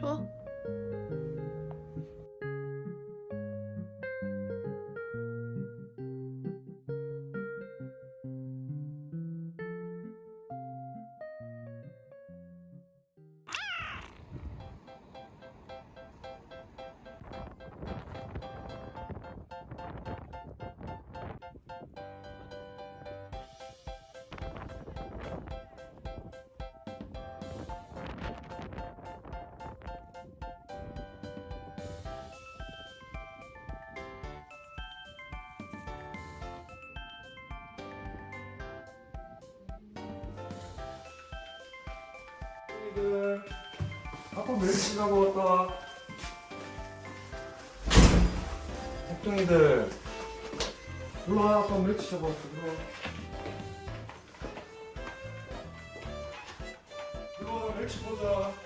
说 아빠 멸치 잡아왔다. 복둥이들 일로 와 아빠 멸치 잡아왔어 일로 와. 일로 와 멸치 보자.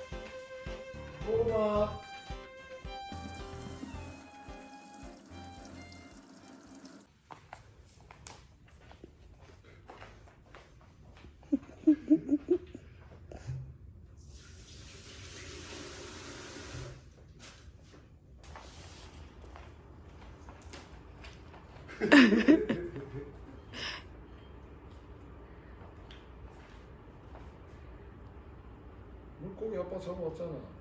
물고기 아빠 잡아왔잖아.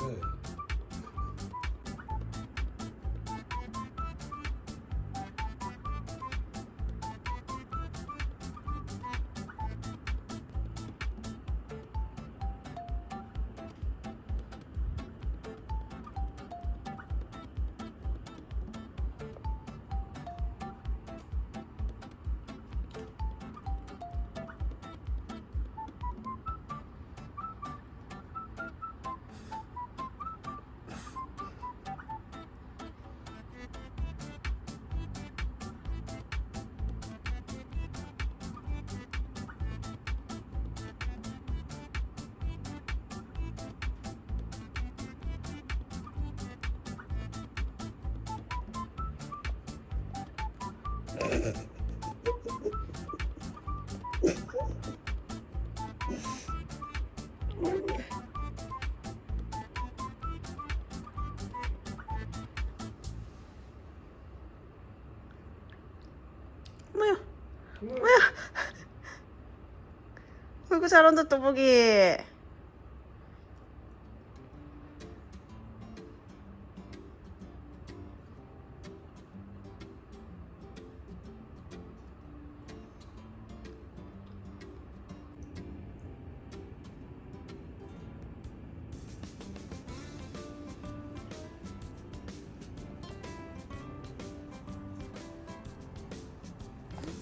표정 뭐야? 뭐야? 아이고 잘한다 또보기.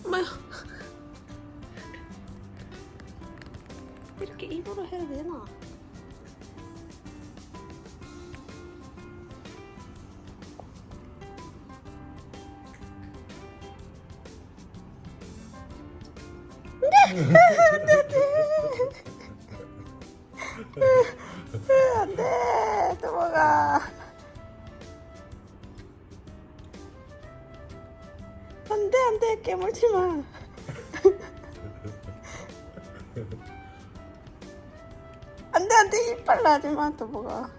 뭐야? 이렇게 입으로 해야 되나? 안돼 도망가 안돼 깨물지 마. 안돼 안돼 이빨 나지 마 도망가